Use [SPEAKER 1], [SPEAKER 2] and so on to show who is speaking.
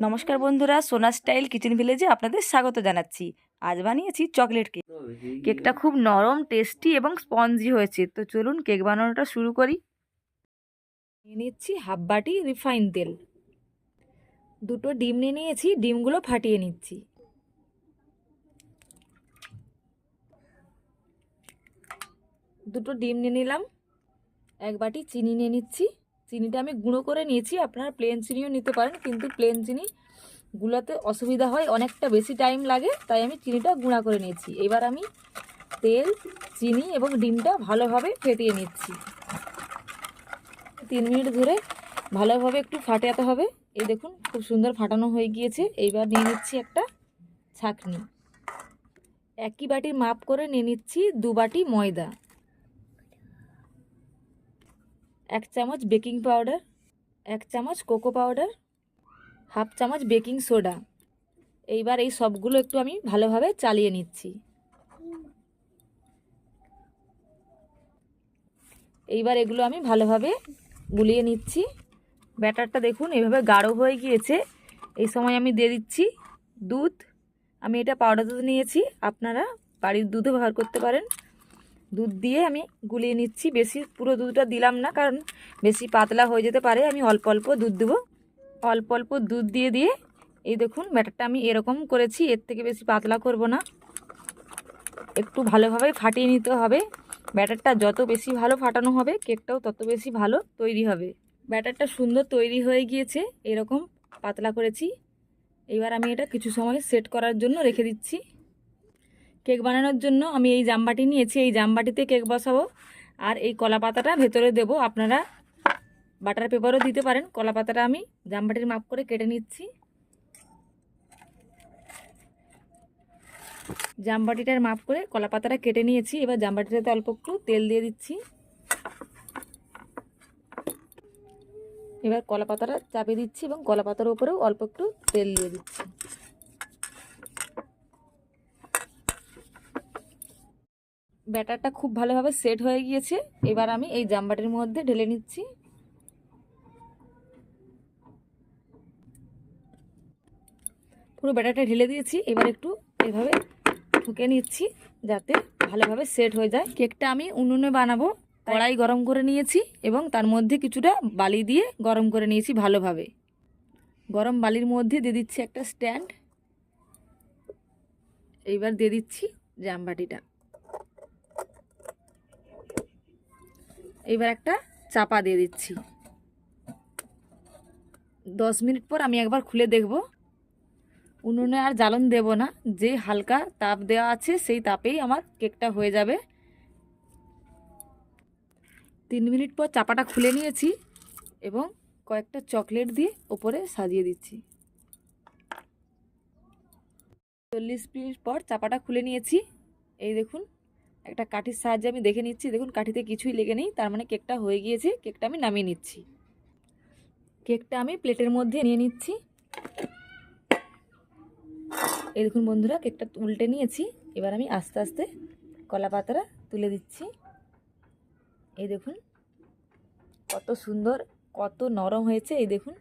[SPEAKER 1] নমস্কার বন্ধুরা, সোনা স্টাইল কিচেন ভিলেজে আপনাদের স্বাগত জানাচ্ছি। আজ বানিয়েছি চকলেট কেক। কেকটা খুব নরম, টেস্টি এবং স্পঞ্জি হয়েছে। তো চলুন কেক বানানোটা শুরু করি। নিয়ে নিচ্ছি হাফ বাটি রিফাইন তেল। দুটো ডিম নিয়ে নিয়েছি, ডিমগুলো ফাটিয়ে নিচ্ছি। দুটো ডিম নিয়ে নিলাম, এক বাটি চিনি নিয়ে নিচ্ছি। চিনিটা আমি গুঁড়ো করে নিয়েছি, আপনারা প্লেন চিনিও নিতে পারেন, কিন্তু প্লেন চিনি গুলাতে অসুবিধা হয়, অনেকটা বেশি টাইম লাগে, তাই আমি চিনিটা গুঁড়া করে নিয়েছি। এবার আমি তেল, চিনি এবং ডিমটা ভালোভাবে ফেটিয়ে নিচ্ছি। তিন মিনিট ধরে ভালোভাবে একটু ফাটাতে হবে। এই দেখুন, খুব সুন্দর ফাটানো হয়ে গিয়েছে। এইবার নিয়ে নিচ্ছি একটা ছাঁকনি। একই বাটির মাপ করে নিয়ে নিচ্ছি, দু বাটি ময়দা। এক চামচ বেকিং পাউডার, এক চামচ কোকো পাউডার, হাফ চামচ বেকিং সোডা। এইবার এই সবগুলো একটু আমি ভালোভাবে চালিয়ে নিচ্ছি। এইবার এগুলো আমি ভালোভাবে গুলিয়ে নিচ্ছি। ব্যাটারটা দেখুন এইভাবে গাঢ় হয়ে গিয়েছে। এই সময় আমি দিয়ে দিচ্ছি দুধ। আমি এটা পাউডার দুধ নিয়েছি। আপনারা বাড়ির দুধও ব্যবহার করতে পারেন। দুধ দিয়ে আমি গুলিয়ে নিচ্ছি। বেশি পুরো দুধটা দিলাম না, কারণ বেশি পাতলা হয়ে যেতে পারে। আমি অল্প অল্প দুধ দেবো। অল্প অল্প দুধ দিয়ে দিয়ে এই দেখুন, ব্যাটারটা আমি এরকম করেছি, এর থেকে বেশি পাতলা করব না। একটু ভালোভাবে ফাটিয়ে নিতে হবে। ব্যাটারটা যত বেশি ভালো ফাটানো হবে, কেকটাও তত বেশি ভালো তৈরি হবে। ব্যাটারটা সুন্দর তৈরি হয়ে গিয়েছে, এরকম পাতলা করেছি। এবার আমি এটা কিছু সময় সেট করার জন্য রেখে দিচ্ছি। কেক বানানোর জন্য আমি এই জামবাটি নিয়েছি, এই জামবাটিতে কেক বসাবো। আর এই কলা পাতাটা ভেতরে দেব, আপনারা বাটার পেপারও দিতে পারেন। কলা পাতাটা আমি জামবাটির মাপ করে কেটে নিচ্ছি। জামবাটিটার মাপ করে কলা পাতাটা কেটে নিয়েছি। এবার জামবাটিটাতে অল্প একটু তেল দিয়ে দিচ্ছি। এবার কলা পাতাটা চাপিয়ে দিচ্ছি এবং কলা পাতার উপরেও অল্প একটু তেল দিয়ে দিচ্ছি। ব্যাটারটা খুব ভালোভাবে সেট হয়ে গিয়েছে। এবার আমি এই জামবাটির মধ্যে ঢেলে নিচ্ছি। পুরো ব্যাটারটা ঢেলে দিয়েছি। এবার একটু এভাবে ঠুকে নিচ্ছি যাতে ভালোভাবে সেট হয়ে যায়। কেকটা আমি উনুনে বানাবো, কড়াই গরম করে নিয়েছি এবং তার মধ্যে কিছুটা বালি দিয়ে গরম করে নিয়েছি ভালোভাবে। গরম বালির মধ্যে দিয়ে দিচ্ছি একটা স্ট্যান্ড। এইবার দিয়ে দিচ্ছি জামবাটিটা। এবার একটা চাপা দিয়ে দিচ্ছি। দশ মিনিট পর আমি একবার খুলে দেখব। উনুনে আর জ্বালন দেব না। যে হালকা তাপ দেওয়া আছে, সেই তাপেই আমার কেকটা হয়ে যাবে। তিন মিনিট পর চাপাটা খুলে নিয়েছি এবং কয়েকটা চকলেট দিয়ে ওপরে সাজিয়ে দিচ্ছি। চল্লিশ মিনিট পর চাপাটা খুলে নিয়েছি। এই দেখুন একটা কাঠির সাহায্যে আমি দেখে নিচ্ছি। দেখুন, কাঠিতে কিছুই লেগে নেই। তার মানে কেকটা হয়ে গিয়েছে। কেকটা আমি নামিয়ে নিচ্ছি। কেকটা আমি প্লেটের মধ্যে নিয়ে নিচ্ছি। এই দেখুন বন্ধুরা, কেকটা উল্টে নিয়েছি। এবার আমি আস্তে আস্তে কলা পাতাটা তুলে দিচ্ছি। এই দেখুন, কত সুন্দর, কত নরম হয়েছে। এই দেখুন